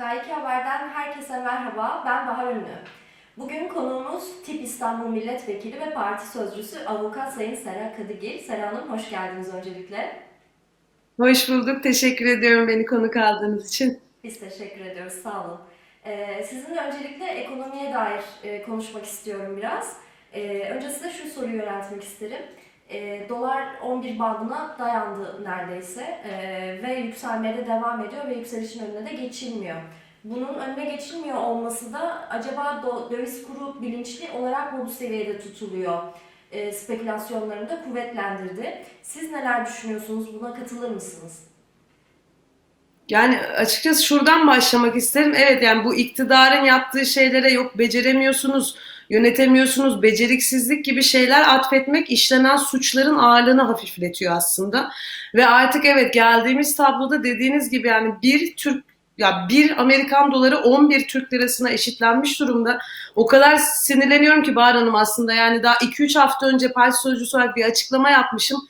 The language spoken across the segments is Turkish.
K2 Haber'den herkese merhaba, ben Bahar Ünlü. Bugün konuğumuz TİP İstanbul Milletvekili ve Parti Sözcüsü Avukat Sayın Sera Kadıgil. Sera Hanım hoş geldiniz öncelikle. Hoş bulduk. Teşekkür ediyorum beni konuk aldığınız için. Biz teşekkür ediyoruz, sağ olun. Ee, sizinle öncelikle ekonomiye dair e, konuşmak istiyorum biraz. Ee, önce size şu soruyu yöneltmek isterim. Ee, dolar 11 bandına dayandı neredeyse ee, ve yükselmeye de devam ediyor ve yükselişin önüne de geçilmiyor. Bunun önüne geçilmiyor olması da acaba do- döviz kuru bilinçli olarak mı bu seviyede tutuluyor? Ee, spekülasyonlarını da kuvvetlendirdi. Siz neler düşünüyorsunuz? Buna katılır mısınız? Yani açıkçası şuradan başlamak isterim. Evet yani bu iktidarın yaptığı şeylere yok beceremiyorsunuz, yönetemiyorsunuz, beceriksizlik gibi şeyler atfetmek işlenen suçların ağırlığını hafifletiyor aslında. Ve artık evet geldiğimiz tabloda dediğiniz gibi yani bir Türk ya bir Amerikan doları 11 Türk lirasına eşitlenmiş durumda. O kadar sinirleniyorum ki Bahar Hanım aslında yani daha 2-3 hafta önce parti sözcüsü olarak bir açıklama yapmışım.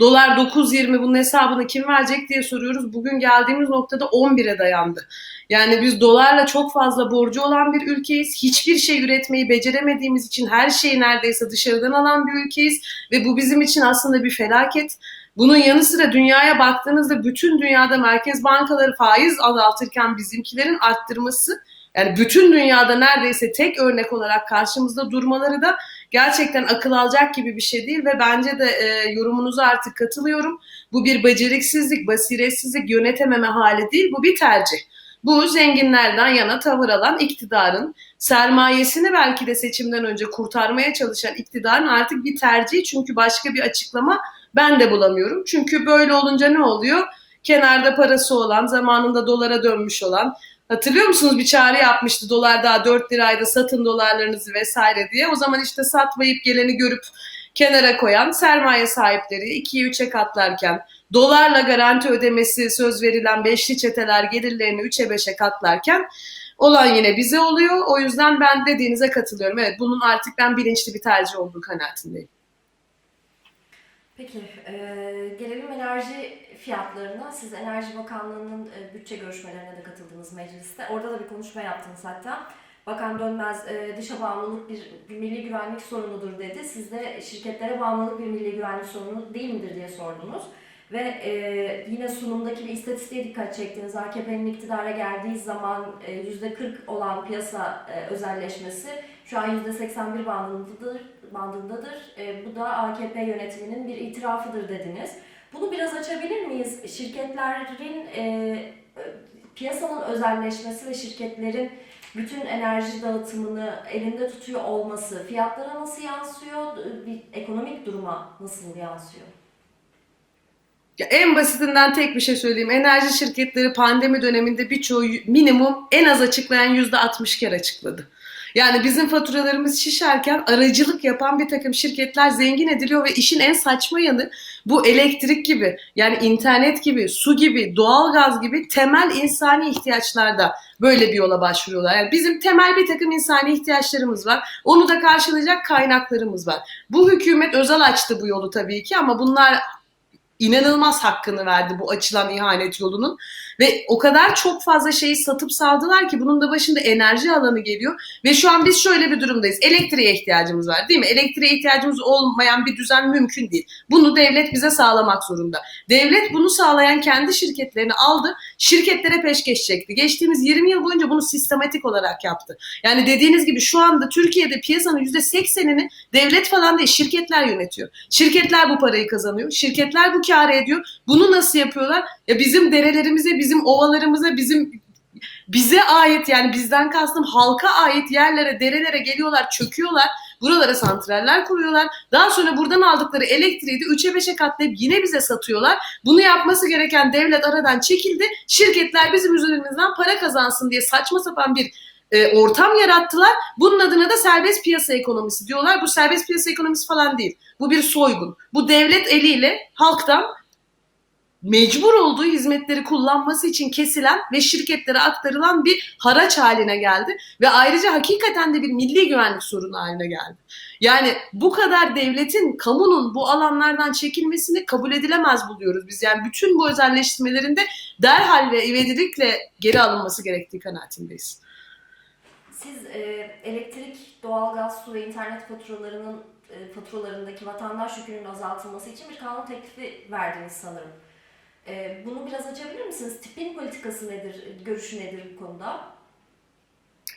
Dolar 9.20 bunun hesabını kim verecek diye soruyoruz. Bugün geldiğimiz noktada 11'e dayandı. Yani biz dolarla çok fazla borcu olan bir ülkeyiz. Hiçbir şey üretmeyi beceremediğimiz için her şeyi neredeyse dışarıdan alan bir ülkeyiz. Ve bu bizim için aslında bir felaket. Bunun yanı sıra dünyaya baktığınızda bütün dünyada merkez bankaları faiz azaltırken bizimkilerin arttırması yani bütün dünyada neredeyse tek örnek olarak karşımızda durmaları da gerçekten akıl alacak gibi bir şey değil ve bence de e, yorumunuza artık katılıyorum. Bu bir beceriksizlik, basiretsizlik, yönetememe hali değil, bu bir tercih. Bu zenginlerden yana tavır alan iktidarın, sermayesini belki de seçimden önce kurtarmaya çalışan iktidarın artık bir tercihi çünkü başka bir açıklama ben de bulamıyorum. Çünkü böyle olunca ne oluyor? Kenarda parası olan, zamanında dolara dönmüş olan, Hatırlıyor musunuz bir çağrı yapmıştı dolar daha 4 liraydı satın dolarlarınızı vesaire diye. O zaman işte satmayıp geleni görüp kenara koyan sermaye sahipleri 2'ye 3'e katlarken dolarla garanti ödemesi söz verilen beşli çeteler gelirlerini 3'e 5'e katlarken olan yine bize oluyor. O yüzden ben dediğinize katılıyorum. Evet bunun artık ben bilinçli bir tercih olduğu kanaatindeyim. Peki, e, gelelim enerji fiyatlarına. Siz Enerji Bakanlığı'nın e, bütçe görüşmelerine de katıldınız mecliste. Orada da bir konuşma yaptınız hatta. Bakan Dönmez e, dışa bağımlılık bir, bir milli güvenlik sorunudur dedi. Siz de şirketlere bağımlılık bir milli güvenlik sorunu değil midir diye sordunuz. Ve e, yine sunumdaki bir istatistiğe dikkat çektiniz. AKP'nin iktidara geldiği zaman e, %40 olan piyasa e, özelleşmesi şu an %81 bandındadır. bandındadır. E, bu da AKP yönetiminin bir itirafıdır dediniz. Bunu biraz açabilir miyiz? Şirketlerin e, e, piyasanın özelleşmesi ve şirketlerin bütün enerji dağıtımını elinde tutuyor olması fiyatlara nasıl yansıyor? Bir ekonomik duruma nasıl yansıyor? Ya en basitinden tek bir şey söyleyeyim. Enerji şirketleri pandemi döneminde birçoğu minimum en az açıklayan yüzde 60 kere açıkladı. Yani bizim faturalarımız şişerken aracılık yapan bir takım şirketler zengin ediliyor ve işin en saçma yanı bu elektrik gibi yani internet gibi, su gibi, doğalgaz gibi temel insani ihtiyaçlarda böyle bir yola başvuruyorlar. Yani bizim temel bir takım insani ihtiyaçlarımız var. Onu da karşılayacak kaynaklarımız var. Bu hükümet özel açtı bu yolu tabii ki ama bunlar inanılmaz hakkını verdi bu açılan ihanet yolunun. Ve o kadar çok fazla şeyi satıp saldılar ki bunun da başında enerji alanı geliyor. Ve şu an biz şöyle bir durumdayız. Elektriğe ihtiyacımız var değil mi? Elektriğe ihtiyacımız olmayan bir düzen mümkün değil. Bunu devlet bize sağlamak zorunda. Devlet bunu sağlayan kendi şirketlerini aldı. Şirketlere peşkeş çekti. Geçtiğimiz 20 yıl boyunca bunu sistematik olarak yaptı. Yani dediğiniz gibi şu anda Türkiye'de piyasanın %80'ini devlet falan değil şirketler yönetiyor. Şirketler bu parayı kazanıyor. Şirketler bu kâr ediyor. Bunu nasıl yapıyorlar? Ya bizim derelerimize, bizim ovalarımıza, bizim bize ait yani bizden kastım halka ait yerlere, derelere geliyorlar, çöküyorlar. Buralara santraller kuruyorlar. Daha sonra buradan aldıkları elektriği de 3'e 5'e katlayıp yine bize satıyorlar. Bunu yapması gereken devlet aradan çekildi. Şirketler bizim üzerimizden para kazansın diye saçma sapan bir e, ortam yarattılar. Bunun adına da serbest piyasa ekonomisi diyorlar. Bu serbest piyasa ekonomisi falan değil. Bu bir soygun. Bu devlet eliyle halktan mecbur olduğu hizmetleri kullanması için kesilen ve şirketlere aktarılan bir haraç haline geldi ve ayrıca hakikaten de bir milli güvenlik sorunu haline geldi. Yani bu kadar devletin, kamunun bu alanlardan çekilmesini kabul edilemez buluyoruz biz. Yani bütün bu özelleştirmelerinde derhal ve ivedilikle geri alınması gerektiği kanaatindeyiz. Siz e, elektrik, doğalgaz, su ve internet faturalarının e, faturalarındaki vatandaş yükünün azaltılması için bir kanun teklifi verdiniz sanırım. E, bunu biraz açabilir misiniz? Tipin politikası nedir, görüşü nedir bu konuda?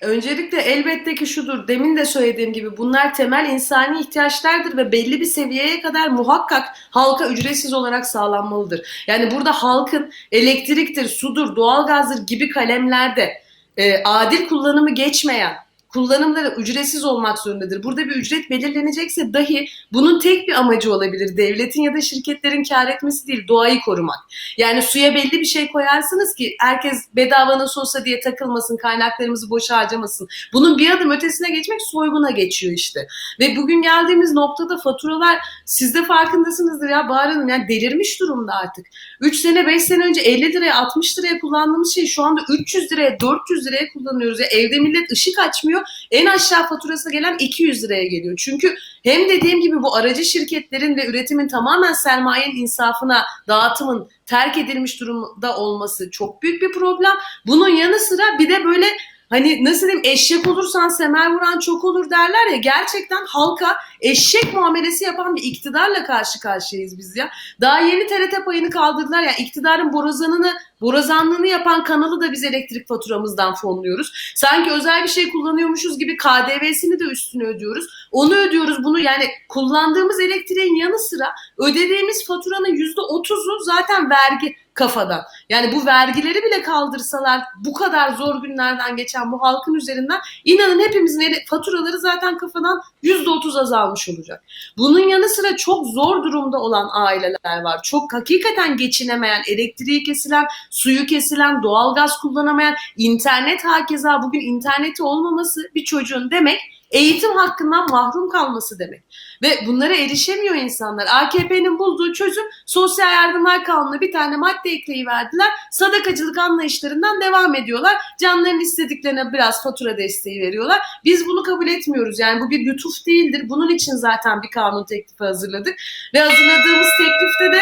Öncelikle elbette ki şudur, demin de söylediğim gibi bunlar temel insani ihtiyaçlardır ve belli bir seviyeye kadar muhakkak halka ücretsiz olarak sağlanmalıdır. Yani burada halkın elektriktir, sudur, doğalgazdır gibi kalemlerde e, adil kullanımı geçmeyen kullanımları ücretsiz olmak zorundadır. Burada bir ücret belirlenecekse dahi bunun tek bir amacı olabilir. Devletin ya da şirketlerin kar etmesi değil, doğayı korumak. Yani suya belli bir şey koyarsınız ki herkes bedava nasıl olsa diye takılmasın, kaynaklarımızı boşa harcamasın. Bunun bir adım ötesine geçmek soyguna geçiyor işte. Ve bugün geldiğimiz noktada faturalar siz de farkındasınızdır ya Bahar Hanım yani delirmiş durumda artık. 3 sene 5 sene önce 50 liraya 60 liraya kullandığımız şeyi şu anda 300 liraya 400 liraya kullanıyoruz. Ya evde millet ışık açmıyor. En aşağı faturası gelen 200 liraya geliyor. Çünkü hem dediğim gibi bu aracı şirketlerin ve üretimin tamamen sermayenin insafına, dağıtımın terk edilmiş durumda olması çok büyük bir problem. Bunun yanı sıra bir de böyle hani nasıl diyeyim eşek olursan semer vuran çok olur derler ya gerçekten halka eşek muamelesi yapan bir iktidarla karşı karşıyayız biz ya. Daha yeni TRT payını kaldırdılar ya iktidarın borazanını borazanlığını yapan kanalı da biz elektrik faturamızdan fonluyoruz. Sanki özel bir şey kullanıyormuşuz gibi KDV'sini de üstüne ödüyoruz. Onu ödüyoruz bunu yani kullandığımız elektriğin yanı sıra ödediğimiz faturanın %30'u zaten vergi kafadan. Yani bu vergileri bile kaldırsalar bu kadar zor günlerden geçen bu halkın üzerinden inanın hepimizin ele- faturaları zaten kafadan %30 azalmış olacak. Bunun yanı sıra çok zor durumda olan aileler var. Çok hakikaten geçinemeyen, elektriği kesilen, suyu kesilen, doğalgaz kullanamayan, internet hakeza bugün interneti olmaması bir çocuğun demek eğitim hakkından mahrum kalması demek. Ve bunlara erişemiyor insanlar. AKP'nin bulduğu çözüm sosyal yardımlar kanununa bir tane madde ekleyiverdiler. Sadakacılık anlayışlarından devam ediyorlar. Canlarının istediklerine biraz fatura desteği veriyorlar. Biz bunu kabul etmiyoruz. Yani bu bir lütuf değildir. Bunun için zaten bir kanun teklifi hazırladık. Ve hazırladığımız teklifte de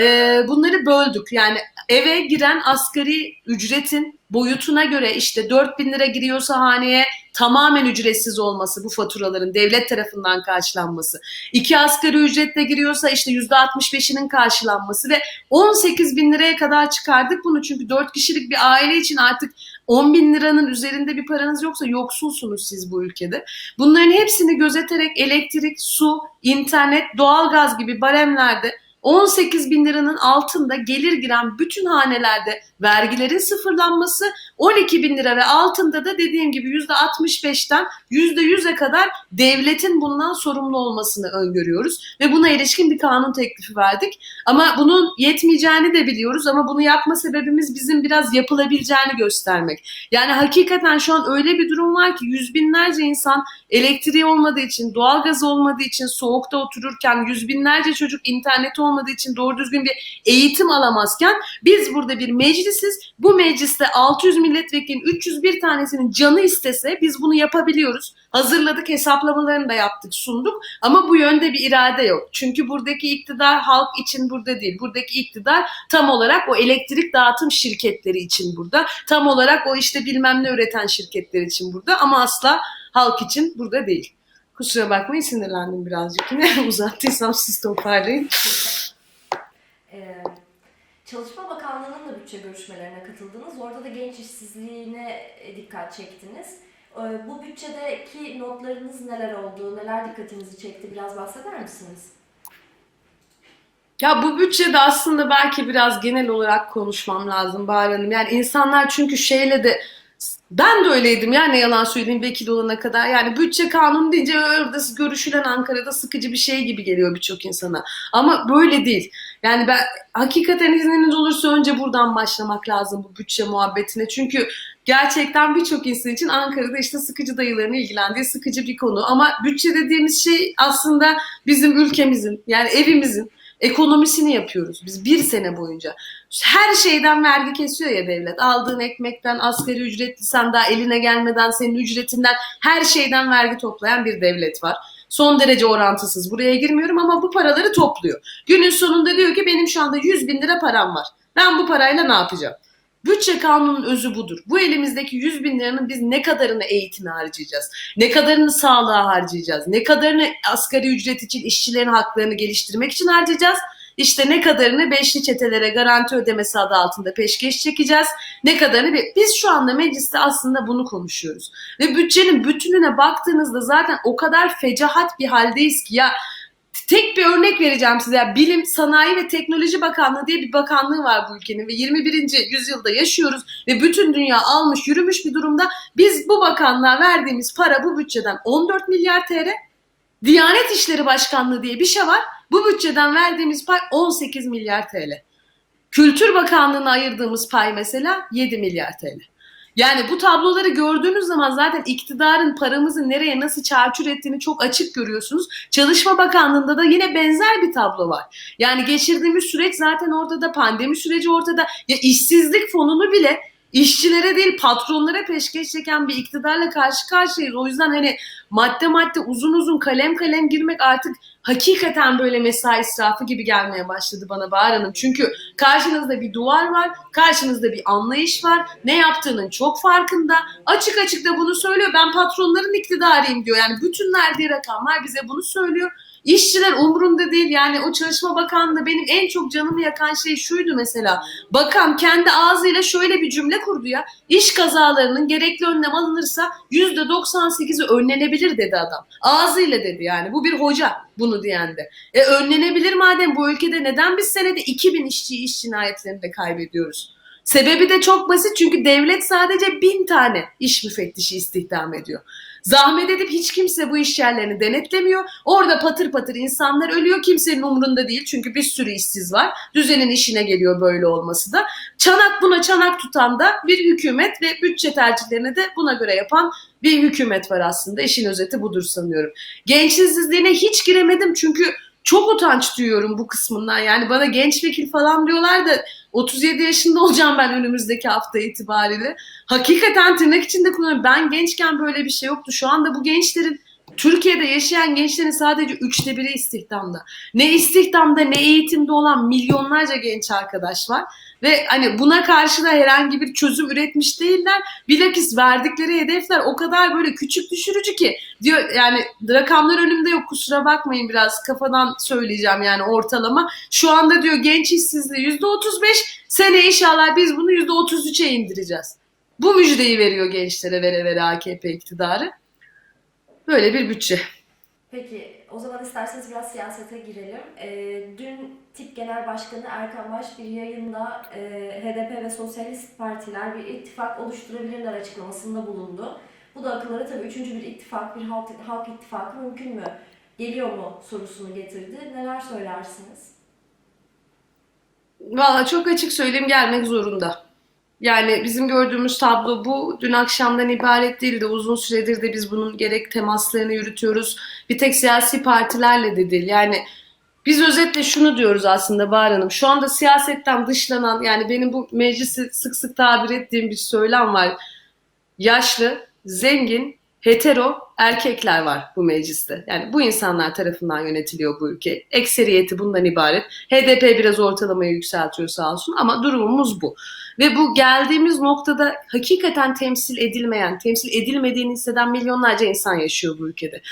e, bunları böldük. Yani eve giren asgari ücretin boyutuna göre işte 4000 lira giriyorsa haneye tamamen ücretsiz olması bu faturaların devlet tarafından karşılanması. İki asgari ücretle giriyorsa işte %65'inin karşılanması ve 18 bin liraya kadar çıkardık bunu çünkü 4 kişilik bir aile için artık 10 bin liranın üzerinde bir paranız yoksa yoksulsunuz siz bu ülkede. Bunların hepsini gözeterek elektrik, su, internet, doğalgaz gibi baremlerde 18 bin liranın altında gelir giren bütün hanelerde vergilerin sıfırlanması 12 bin lira ve altında da dediğim gibi %65'ten %100'e kadar devletin bundan sorumlu olmasını öngörüyoruz. Ve buna ilişkin bir kanun teklifi verdik. Ama bunun yetmeyeceğini de biliyoruz ama bunu yapma sebebimiz bizim biraz yapılabileceğini göstermek. Yani hakikaten şu an öyle bir durum var ki yüz binlerce insan elektriği olmadığı için, doğalgaz olmadığı için soğukta otururken, yüz binlerce çocuk interneti olmadığı için doğru düzgün bir eğitim alamazken biz burada bir meclisiz. Bu mecliste 600 milletvekilinin 301 tanesinin canı istese biz bunu yapabiliyoruz. Hazırladık, hesaplamalarını da yaptık, sunduk ama bu yönde bir irade yok. Çünkü buradaki iktidar halk için burada değil. Buradaki iktidar tam olarak o elektrik dağıtım şirketleri için burada. Tam olarak o işte bilmem ne üreten şirketler için burada ama asla halk için burada değil. Kusura bakmayın sinirlendim birazcık yine uzattıysam siz toparlayın. Ee, Çalışma Bakanlığı'nın da bütçe görüşmelerine katıldınız. Orada da genç işsizliğine e, dikkat çektiniz. Ee, Bu bütçedeki notlarınız neler oldu, neler dikkatinizi çekti biraz bahseder misiniz? Ya bu bütçede aslında belki biraz genel olarak konuşmam lazım Bahar Hanım. Yani insanlar çünkü şeyle de ben de öyleydim ya ne yalan söyleyeyim vekil olana kadar. Yani bütçe kanunu deyince orada görüşülen Ankara'da sıkıcı bir şey gibi geliyor birçok insana. Ama böyle değil. Yani ben hakikaten izniniz olursa önce buradan başlamak lazım bu bütçe muhabbetine. Çünkü gerçekten birçok insan için Ankara'da işte sıkıcı dayıların ilgilendiği sıkıcı bir konu. Ama bütçe dediğimiz şey aslında bizim ülkemizin yani evimizin ekonomisini yapıyoruz biz bir sene boyunca. Her şeyden vergi kesiyor ya devlet. Aldığın ekmekten, asgari ücretlisen daha eline gelmeden senin ücretinden her şeyden vergi toplayan bir devlet var. Son derece orantısız. Buraya girmiyorum ama bu paraları topluyor. Günün sonunda diyor ki benim şu anda 100 bin lira param var. Ben bu parayla ne yapacağım? Bütçe kanunun özü budur. Bu elimizdeki 100 bin liranın biz ne kadarını eğitime harcayacağız? Ne kadarını sağlığa harcayacağız? Ne kadarını asgari ücret için işçilerin haklarını geliştirmek için harcayacağız? İşte ne kadarını beşli çetelere garanti ödemesi adı altında peşkeş çekeceğiz. Ne kadarını biz şu anda mecliste aslında bunu konuşuyoruz. Ve bütçenin bütününe baktığınızda zaten o kadar fecahat bir haldeyiz ki ya tek bir örnek vereceğim size. Bilim, Sanayi ve Teknoloji Bakanlığı diye bir bakanlığı var bu ülkenin ve 21. yüzyılda yaşıyoruz ve bütün dünya almış yürümüş bir durumda. Biz bu bakanlığa verdiğimiz para bu bütçeden 14 milyar TL. Diyanet İşleri Başkanlığı diye bir şey var. Bu bütçeden verdiğimiz pay 18 milyar TL. Kültür Bakanlığı'na ayırdığımız pay mesela 7 milyar TL. Yani bu tabloları gördüğünüz zaman zaten iktidarın paramızı nereye nasıl çarçur ettiğini çok açık görüyorsunuz. Çalışma Bakanlığı'nda da yine benzer bir tablo var. Yani geçirdiğimiz süreç zaten ortada, pandemi süreci ortada. Ya işsizlik fonunu bile işçilere değil patronlara peşkeş çeken bir iktidarla karşı karşıyayız. O yüzden hani madde madde uzun uzun kalem kalem girmek artık hakikaten böyle mesai israfı gibi gelmeye başladı bana Bahar Hanım. Çünkü karşınızda bir duvar var, karşınızda bir anlayış var. Ne yaptığının çok farkında. Açık açık da bunu söylüyor. Ben patronların iktidarıyım diyor. Yani bütün verdiği rakamlar bize bunu söylüyor. İşçiler umurunda değil. Yani o Çalışma Bakanlığı benim en çok canımı yakan şey şuydu mesela. Bakan kendi ağzıyla şöyle bir cümle kurdu ya. İş kazalarının gerekli önlem alınırsa %98'i önlenebilir dedi adam. Ağzıyla dedi yani. Bu bir hoca bunu diyen de. E önlenebilir madem bu ülkede neden biz senede 2000 işçi iş cinayetlerinde kaybediyoruz? Sebebi de çok basit çünkü devlet sadece bin tane iş müfettişi istihdam ediyor. Zahmet edip hiç kimse bu iş yerlerini denetlemiyor. Orada patır patır insanlar ölüyor. Kimsenin umurunda değil. Çünkü bir sürü işsiz var. Düzenin işine geliyor böyle olması da. Çanak buna çanak tutan da bir hükümet ve bütçe tercihlerini de buna göre yapan bir hükümet var aslında. İşin özeti budur sanıyorum. Genç işsizliğine hiç giremedim çünkü çok utanç duyuyorum bu kısmından. Yani bana genç vekil falan diyorlar da 37 yaşında olacağım ben önümüzdeki hafta itibariyle. Hakikaten tırnak içinde kullanıyorum. Ben gençken böyle bir şey yoktu. Şu anda bu gençlerin Türkiye'de yaşayan gençlerin sadece üçte biri istihdamda. Ne istihdamda ne eğitimde olan milyonlarca genç arkadaş var. Ve hani buna karşı da herhangi bir çözüm üretmiş değiller. Bilakis verdikleri hedefler o kadar böyle küçük düşürücü ki diyor yani rakamlar önümde yok kusura bakmayın biraz kafadan söyleyeceğim yani ortalama. Şu anda diyor genç işsizliği yüzde otuz beş sene inşallah biz bunu yüzde otuz üçe indireceğiz. Bu müjdeyi veriyor gençlere vere vere AKP iktidarı. Böyle bir bütçe. Peki o zaman isterseniz biraz siyasete girelim. Ee, dün TİP Genel Başkanı Erkan Baş bir yayında e, HDP ve Sosyalist Partiler bir ittifak oluşturabilirler açıklamasında bulundu. Bu da akıllara tabii üçüncü bir ittifak, bir halk, halk ittifakı mümkün mü? Geliyor mu sorusunu getirdi. Neler söylersiniz? Valla çok açık söyleyeyim gelmek zorunda. Yani bizim gördüğümüz tablo bu. Dün akşamdan ibaret değildi. Uzun süredir de biz bunun gerek temaslarını yürütüyoruz. Bir tek siyasi partilerle de değil. Yani biz özetle şunu diyoruz aslında Bahar Hanım. Şu anda siyasetten dışlanan yani benim bu meclisi sık sık tabir ettiğim bir söylem var. Yaşlı, zengin, hetero erkekler var bu mecliste. Yani bu insanlar tarafından yönetiliyor bu ülke. Ekseriyeti bundan ibaret. HDP biraz ortalamayı yükseltiyor sağ olsun ama durumumuz bu. Ve bu geldiğimiz noktada hakikaten temsil edilmeyen, temsil edilmediğini hisseden milyonlarca insan yaşıyor bu ülkede.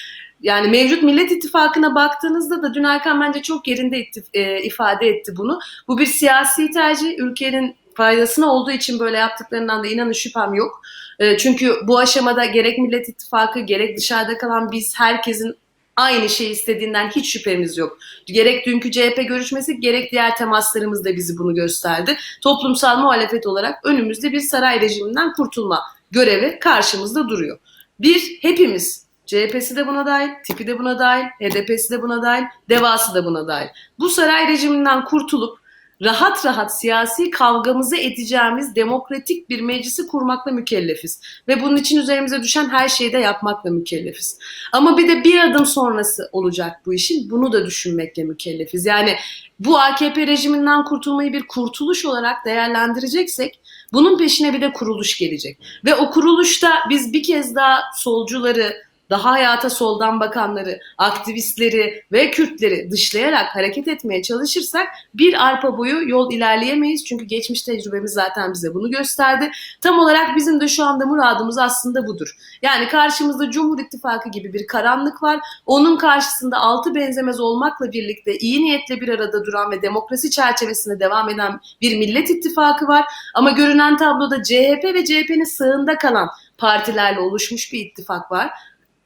Yani mevcut Millet İttifakı'na baktığınızda da dün Erkan bence çok yerinde e, ifade etti bunu. Bu bir siyasi tercih. Ülkenin faydasına olduğu için böyle yaptıklarından da inanın şüphem yok. E, çünkü bu aşamada gerek Millet İttifakı gerek dışarıda kalan biz herkesin aynı şeyi istediğinden hiç şüphemiz yok. Gerek dünkü CHP görüşmesi gerek diğer temaslarımız da bizi bunu gösterdi. Toplumsal muhalefet olarak önümüzde bir saray rejiminden kurtulma görevi karşımızda duruyor. Bir, hepimiz CHP'si de buna dahil, tipi de buna dahil, HDP'si de buna dahil, devası da buna dahil. Bu saray rejiminden kurtulup rahat rahat siyasi kavgamızı edeceğimiz demokratik bir meclisi kurmakla mükellefiz. Ve bunun için üzerimize düşen her şeyi de yapmakla mükellefiz. Ama bir de bir adım sonrası olacak bu işin. Bunu da düşünmekle mükellefiz. Yani bu AKP rejiminden kurtulmayı bir kurtuluş olarak değerlendireceksek bunun peşine bir de kuruluş gelecek. Ve o kuruluşta biz bir kez daha solcuları, daha hayata soldan bakanları, aktivistleri ve Kürtleri dışlayarak hareket etmeye çalışırsak bir arpa boyu yol ilerleyemeyiz. Çünkü geçmiş tecrübemiz zaten bize bunu gösterdi. Tam olarak bizim de şu anda muradımız aslında budur. Yani karşımızda Cumhur İttifakı gibi bir karanlık var. Onun karşısında altı benzemez olmakla birlikte iyi niyetle bir arada duran ve demokrasi çerçevesinde devam eden bir millet ittifakı var. Ama görünen tabloda CHP ve CHP'nin sağında kalan partilerle oluşmuş bir ittifak var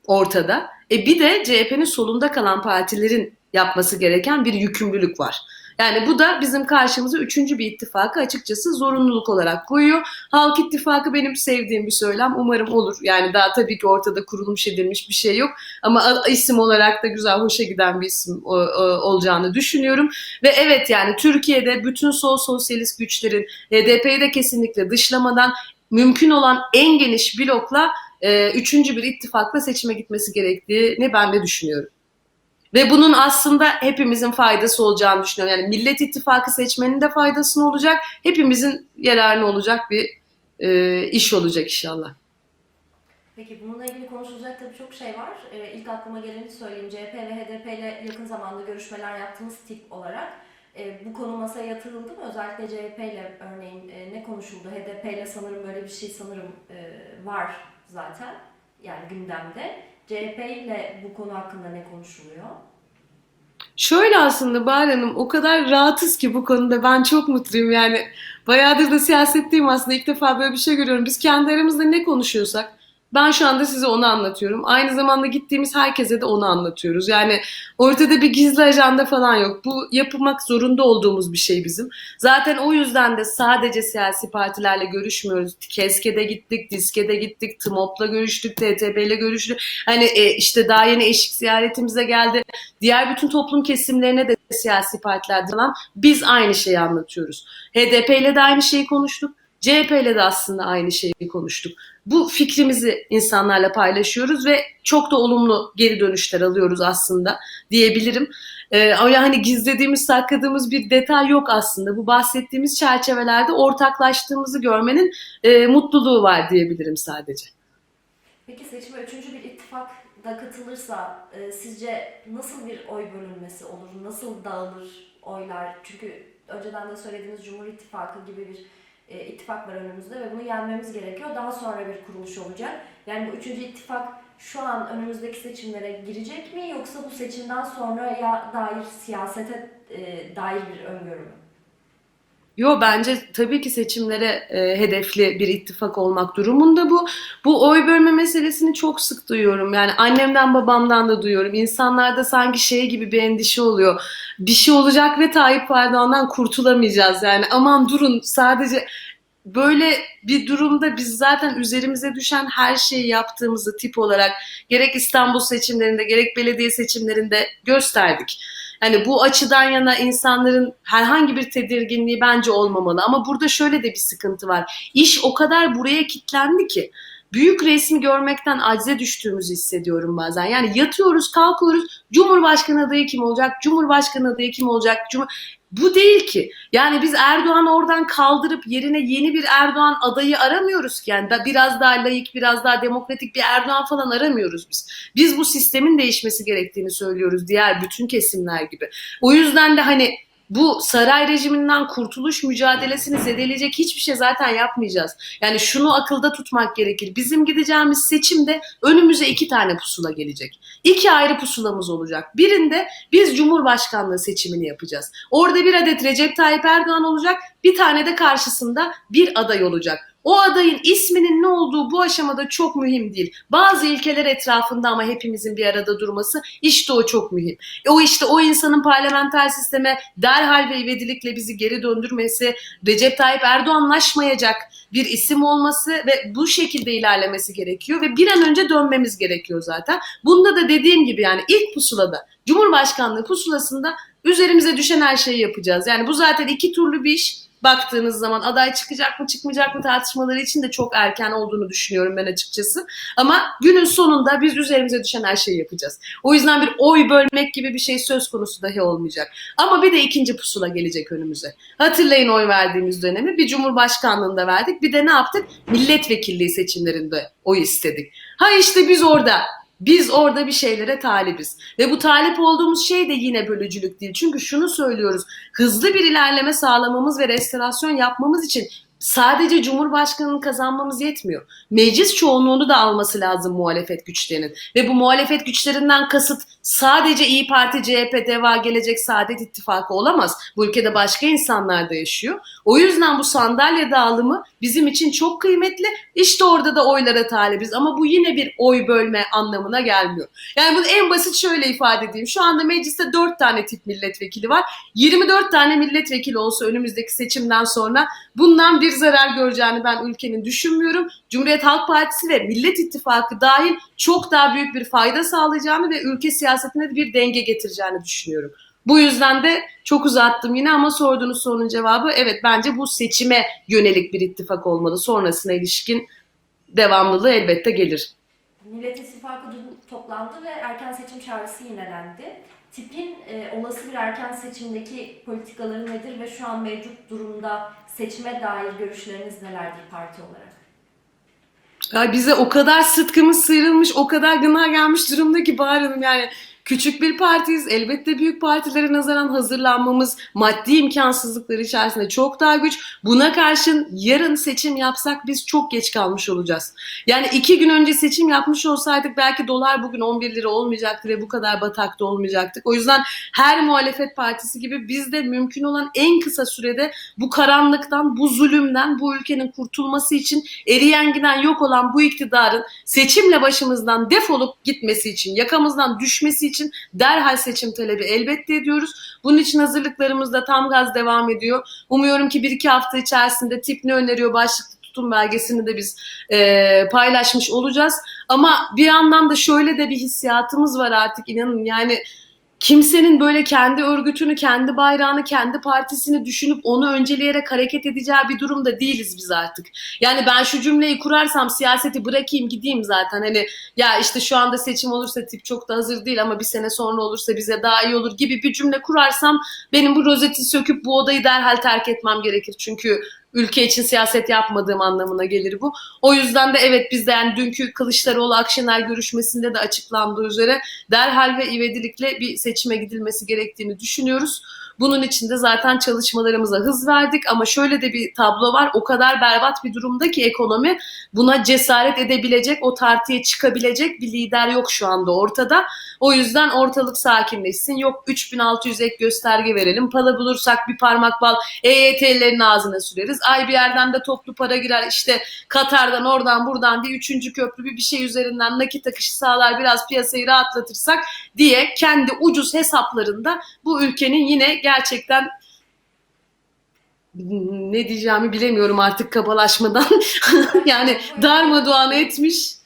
ortada. E bir de CHP'nin solunda kalan partilerin yapması gereken bir yükümlülük var. Yani bu da bizim karşımıza üçüncü bir ittifakı açıkçası zorunluluk olarak koyuyor. Halk ittifakı benim sevdiğim bir söylem. Umarım olur. Yani daha tabii ki ortada kurulmuş edilmiş bir şey yok. Ama isim olarak da güzel, hoşa giden bir isim olacağını düşünüyorum. Ve evet yani Türkiye'de bütün sol sosyalist güçlerin HDP'yi de kesinlikle dışlamadan mümkün olan en geniş blokla e, üçüncü bir ittifakla seçime gitmesi gerektiğini ben de düşünüyorum. Ve bunun aslında hepimizin faydası olacağını düşünüyorum. Yani Millet İttifakı seçmenin de faydasını olacak, hepimizin yararına olacak bir e, iş olacak inşallah. Peki bununla ilgili konuşulacak tabii çok şey var. Ee, ilk aklıma geleni söyleyeyim. CHP ve HDP ile yakın zamanda görüşmeler yaptığımız tip olarak e, bu konu masaya yatırıldı mı? Özellikle CHP ile örneğin e, ne konuşuldu? HDP ile sanırım böyle bir şey sanırım e, var zaten. Yani gündemde. CHP ile bu konu hakkında ne konuşuluyor? Şöyle aslında Bahar Hanım o kadar rahatız ki bu konuda ben çok mutluyum yani bayağıdır da siyasetteyim aslında ilk defa böyle bir şey görüyorum. Biz kendi aramızda ne konuşuyorsak ben şu anda size onu anlatıyorum. Aynı zamanda gittiğimiz herkese de onu anlatıyoruz. Yani ortada bir gizli ajanda falan yok. Bu yapmak zorunda olduğumuz bir şey bizim. Zaten o yüzden de sadece siyasi partilerle görüşmüyoruz. Keske'de gittik, Diske'de gittik, TMOP'la görüştük, TTP'yle görüştük. Hani e, işte daha yeni eşik ziyaretimize geldi. Diğer bütün toplum kesimlerine de siyasi partilerden falan biz aynı şeyi anlatıyoruz. HDP ile de aynı şeyi konuştuk. CHP ile de aslında aynı şeyi konuştuk. Bu fikrimizi insanlarla paylaşıyoruz ve çok da olumlu geri dönüşler alıyoruz aslında diyebilirim. Ee, hani gizlediğimiz, sakladığımız bir detay yok aslında. Bu bahsettiğimiz çerçevelerde ortaklaştığımızı görmenin e, mutluluğu var diyebilirim sadece. Peki seçime üçüncü bir ittifak da katılırsa e, sizce nasıl bir oy bölünmesi olur? Nasıl dağılır oylar? Çünkü önceden de söylediğimiz Cumhur İttifakı gibi bir e, ittifak var önümüzde ve bunu yenmemiz gerekiyor. Daha sonra bir kuruluş olacak. Yani bu üçüncü ittifak şu an önümüzdeki seçimlere girecek mi yoksa bu seçimden sonraya dair siyasete e, dair bir öngörü mü? Yo bence tabii ki seçimlere e, hedefli bir ittifak olmak durumunda bu. Bu oy bölme meselesini çok sık duyuyorum. Yani annemden babamdan da duyuyorum. İnsanlarda sanki şey gibi bir endişe oluyor. Bir şey olacak ve Tayyip Erdoğan'dan kurtulamayacağız. Yani aman durun sadece böyle bir durumda biz zaten üzerimize düşen her şeyi yaptığımızı tip olarak gerek İstanbul seçimlerinde gerek belediye seçimlerinde gösterdik. Yani bu açıdan yana insanların herhangi bir tedirginliği bence olmamalı. Ama burada şöyle de bir sıkıntı var. İş o kadar buraya kilitlendi ki büyük resmi görmekten acize düştüğümüzü hissediyorum bazen. Yani yatıyoruz, kalkıyoruz. Cumhurbaşkanı adayı kim olacak? Cumhurbaşkanı adayı kim olacak? Cumhur... Bu değil ki. Yani biz Erdoğan oradan kaldırıp yerine yeni bir Erdoğan adayı aramıyoruz ki. Yani da biraz daha layık, biraz daha demokratik bir Erdoğan falan aramıyoruz biz. Biz bu sistemin değişmesi gerektiğini söylüyoruz diğer bütün kesimler gibi. O yüzden de hani bu saray rejiminden kurtuluş mücadelesini zedeleyecek hiçbir şey zaten yapmayacağız. Yani şunu akılda tutmak gerekir. Bizim gideceğimiz seçimde önümüze iki tane pusula gelecek. İki ayrı pusulamız olacak. Birinde biz Cumhurbaşkanlığı seçimini yapacağız. Orada bir adet Recep Tayyip Erdoğan olacak, bir tane de karşısında bir aday olacak. O adayın isminin ne olduğu bu aşamada çok mühim değil. Bazı ilkeler etrafında ama hepimizin bir arada durması işte o çok mühim. E o işte o insanın parlamenter sisteme derhal ve ivedilikle bizi geri döndürmesi, Recep Tayyip Erdoğanlaşmayacak bir isim olması ve bu şekilde ilerlemesi gerekiyor ve bir an önce dönmemiz gerekiyor zaten. Bunda da dediğim gibi yani ilk pusulada Cumhurbaşkanlığı pusulasında üzerimize düşen her şeyi yapacağız. Yani bu zaten iki turlu bir iş. Baktığınız zaman aday çıkacak mı çıkmayacak mı tartışmaları için de çok erken olduğunu düşünüyorum ben açıkçası. Ama günün sonunda biz üzerimize düşen her şeyi yapacağız. O yüzden bir oy bölmek gibi bir şey söz konusu dahi olmayacak. Ama bir de ikinci pusula gelecek önümüze. Hatırlayın oy verdiğimiz dönemi bir cumhurbaşkanlığında verdik. Bir de ne yaptık? Milletvekilliği seçimlerinde oy istedik. Ha işte biz orada biz orada bir şeylere talibiz. Ve bu talip olduğumuz şey de yine bölücülük değil. Çünkü şunu söylüyoruz. Hızlı bir ilerleme sağlamamız ve restorasyon yapmamız için sadece Cumhurbaşkanı'nın kazanmamız yetmiyor. Meclis çoğunluğunu da alması lazım muhalefet güçlerinin. Ve bu muhalefet güçlerinden kasıt sadece İyi Parti, CHP, DEVA, Gelecek, Saadet İttifakı olamaz. Bu ülkede başka insanlar da yaşıyor. O yüzden bu sandalye dağılımı bizim için çok kıymetli. İşte orada da oylara talibiz ama bu yine bir oy bölme anlamına gelmiyor. Yani bunu en basit şöyle ifade edeyim. Şu anda mecliste 4 tane tip milletvekili var. 24 tane milletvekili olsa önümüzdeki seçimden sonra bundan bir zarar göreceğini ben ülkenin düşünmüyorum. Cumhuriyet Halk Partisi ve Millet İttifakı dahil çok daha büyük bir fayda sağlayacağını ve ülke siyasetine de bir denge getireceğini düşünüyorum. Bu yüzden de çok uzattım yine ama sorduğunuz sorunun cevabı evet bence bu seçime yönelik bir ittifak olmalı. Sonrasına ilişkin devamlılığı elbette gelir. Millet İttifakı toplandı ve erken seçim çağrısı yinelendi. Tipin e, olası bir erken seçimdeki politikaları nedir ve şu an mevcut durumda seçime dair görüşleriniz nelerdir parti olarak? Ya bize o kadar sıtkımız sıyrılmış, o kadar gına gelmiş durumda ki Bahar Hanım yani küçük bir partiyiz. Elbette büyük partilere nazaran hazırlanmamız maddi imkansızlıkları içerisinde çok daha güç. Buna karşın yarın seçim yapsak biz çok geç kalmış olacağız. Yani iki gün önce seçim yapmış olsaydık belki dolar bugün 11 lira olmayacaktı ve bu kadar batakta olmayacaktık. O yüzden her muhalefet partisi gibi biz de mümkün olan en kısa sürede bu karanlıktan, bu zulümden, bu ülkenin kurtulması için eriyen giden yok olan bu iktidarın seçimle başımızdan defolup gitmesi için, yakamızdan düşmesi için derhal seçim talebi elbette ediyoruz. Bunun için hazırlıklarımız da tam gaz devam ediyor. Umuyorum ki bir iki hafta içerisinde tip ne öneriyor başlıklı tutum belgesini de biz e, paylaşmış olacağız. Ama bir yandan da şöyle de bir hissiyatımız var artık inanın yani kimsenin böyle kendi örgütünü, kendi bayrağını, kendi partisini düşünüp onu önceleyerek hareket edeceği bir durumda değiliz biz artık. Yani ben şu cümleyi kurarsam siyaseti bırakayım gideyim zaten. Hani ya işte şu anda seçim olursa tip çok da hazır değil ama bir sene sonra olursa bize daha iyi olur gibi bir cümle kurarsam benim bu rozeti söküp bu odayı derhal terk etmem gerekir. Çünkü ülke için siyaset yapmadığım anlamına gelir bu. O yüzden de evet biz de yani dünkü Kılıçdaroğlu Akşener görüşmesinde de açıklandığı üzere derhal ve ivedilikle bir seçime gidilmesi gerektiğini düşünüyoruz. Bunun için de zaten çalışmalarımıza hız verdik ama şöyle de bir tablo var. O kadar berbat bir durumda ki ekonomi buna cesaret edebilecek, o tartıya çıkabilecek bir lider yok şu anda ortada. O yüzden ortalık sakinleşsin. Yok 3600 ek gösterge verelim. Para bulursak bir parmak bal EYT'lerin ağzına süreriz. Ay bir yerden de toplu para girer. İşte Katar'dan oradan buradan bir üçüncü köprü bir bir şey üzerinden nakit akışı sağlar biraz piyasayı rahatlatırsak diye kendi ucuz hesaplarında bu ülkenin yine gerçekten ne diyeceğimi bilemiyorum artık kabalaşmadan. yani darmadağın etmiş.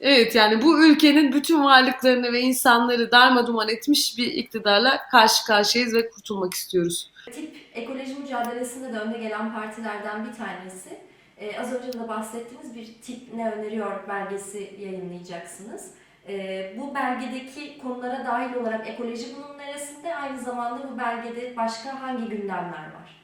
Evet yani bu ülkenin bütün varlıklarını ve insanları darmaduman etmiş bir iktidarla karşı karşıyayız ve kurtulmak istiyoruz. Tip ekoloji mücadelesinde de önde gelen partilerden bir tanesi. Ee, az önce de bahsettiğiniz bir tip ne öneriyor belgesi yayınlayacaksınız. Ee, bu belgedeki konulara dahil olarak ekoloji bunun neresinde? Aynı zamanda bu belgede başka hangi gündemler var?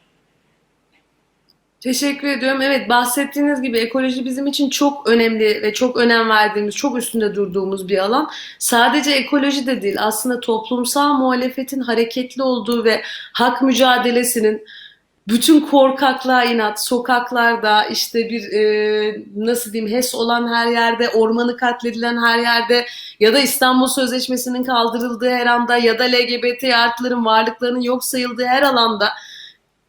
Teşekkür ediyorum. Evet bahsettiğiniz gibi ekoloji bizim için çok önemli ve çok önem verdiğimiz, çok üstünde durduğumuz bir alan. Sadece ekoloji de değil aslında toplumsal muhalefetin hareketli olduğu ve hak mücadelesinin bütün korkaklığa inat, sokaklarda işte bir e, nasıl diyeyim HES olan her yerde, ormanı katledilen her yerde ya da İstanbul Sözleşmesi'nin kaldırıldığı her anda ya da LGBT artıların varlıklarının yok sayıldığı her alanda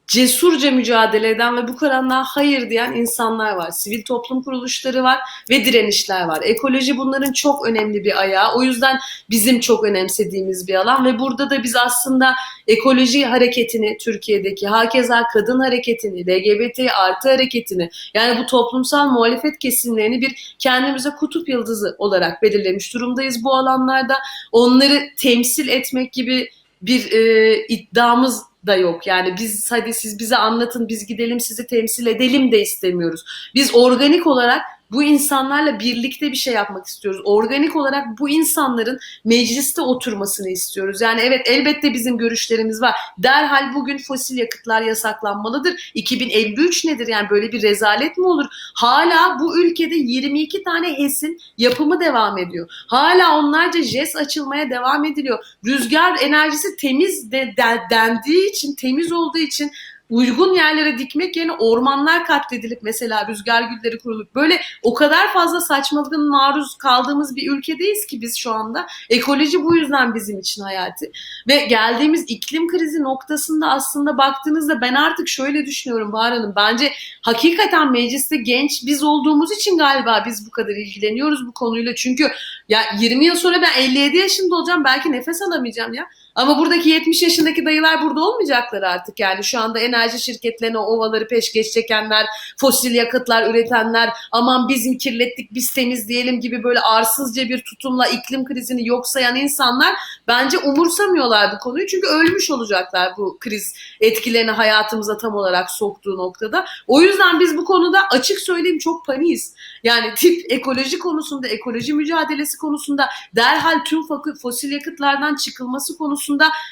cesurca mücadele eden ve bu karanlığa hayır diyen insanlar var. Sivil toplum kuruluşları var ve direnişler var. Ekoloji bunların çok önemli bir ayağı. O yüzden bizim çok önemsediğimiz bir alan ve burada da biz aslında ekoloji hareketini Türkiye'deki hakeza kadın hareketini, LGBT artı hareketini yani bu toplumsal muhalefet kesimlerini bir kendimize kutup yıldızı olarak belirlemiş durumdayız bu alanlarda. Onları temsil etmek gibi bir e, iddiamız da yok. Yani biz hadi siz bize anlatın, biz gidelim sizi temsil edelim de istemiyoruz. Biz organik olarak bu insanlarla birlikte bir şey yapmak istiyoruz. Organik olarak bu insanların mecliste oturmasını istiyoruz. Yani evet elbette bizim görüşlerimiz var. Derhal bugün fosil yakıtlar yasaklanmalıdır. 2053 nedir yani böyle bir rezalet mi olur? Hala bu ülkede 22 tane HES'in yapımı devam ediyor. Hala onlarca JES açılmaya devam ediliyor. Rüzgar enerjisi temiz de, de- dendiği için, temiz olduğu için uygun yerlere dikmek yerine ormanlar katledilip mesela rüzgar gülleri kurulup böyle o kadar fazla saçmalığın maruz kaldığımız bir ülkedeyiz ki biz şu anda. Ekoloji bu yüzden bizim için hayati. Ve geldiğimiz iklim krizi noktasında aslında baktığınızda ben artık şöyle düşünüyorum Bahar Hanım. Bence hakikaten mecliste genç biz olduğumuz için galiba biz bu kadar ilgileniyoruz bu konuyla. Çünkü ya 20 yıl sonra ben 57 yaşında olacağım belki nefes alamayacağım ya. Ama buradaki 70 yaşındaki dayılar burada olmayacaklar artık. Yani şu anda enerji şirketlerine ovaları peşkeş çekenler, fosil yakıtlar üretenler, aman bizim kirlettik biz temizleyelim gibi böyle arsızca bir tutumla iklim krizini yok sayan insanlar bence umursamıyorlar bu konuyu. Çünkü ölmüş olacaklar bu kriz etkilerini hayatımıza tam olarak soktuğu noktada. O yüzden biz bu konuda açık söyleyeyim çok paniyiz. Yani tip ekoloji konusunda, ekoloji mücadelesi konusunda derhal tüm fosil yakıtlardan çıkılması konusunda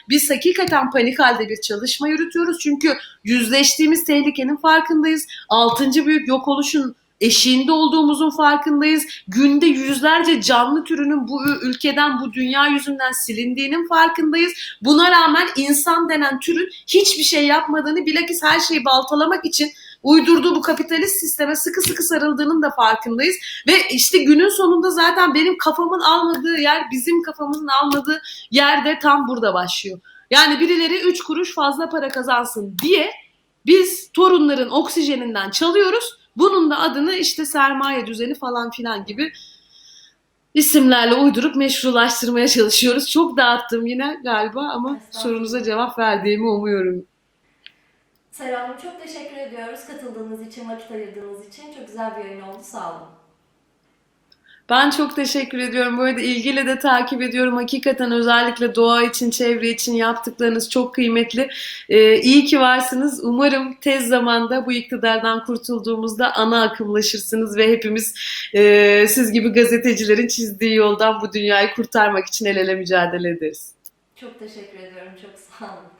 biz hakikaten panik halde bir çalışma yürütüyoruz. Çünkü yüzleştiğimiz tehlikenin farkındayız. Altıncı büyük yok oluşun eşiğinde olduğumuzun farkındayız. Günde yüzlerce canlı türünün bu ülkeden, bu dünya yüzünden silindiğinin farkındayız. Buna rağmen insan denen türün hiçbir şey yapmadığını, bilakis her şeyi baltalamak için uydurduğu bu kapitalist sisteme sıkı sıkı sarıldığının da farkındayız. Ve işte günün sonunda zaten benim kafamın almadığı yer, bizim kafamızın almadığı yerde tam burada başlıyor. Yani birileri 3 kuruş fazla para kazansın diye biz torunların oksijeninden çalıyoruz. Bunun da adını işte sermaye düzeni falan filan gibi isimlerle uydurup meşrulaştırmaya çalışıyoruz. Çok dağıttım yine galiba ama sorunuza cevap verdiğimi umuyorum. Hanım çok teşekkür ediyoruz katıldığınız için, vakit ayırdığınız için. Çok güzel bir yayın oldu. Sağ olun. Ben çok teşekkür ediyorum. Bu arada ilgiyle de takip ediyorum. Hakikaten özellikle doğa için, çevre için yaptıklarınız çok kıymetli. Ee, iyi ki varsınız. Umarım tez zamanda bu iktidardan kurtulduğumuzda ana akımlaşırsınız ve hepimiz e, siz gibi gazetecilerin çizdiği yoldan bu dünyayı kurtarmak için el ele mücadele ederiz. Çok teşekkür ediyorum. Çok sağ olun.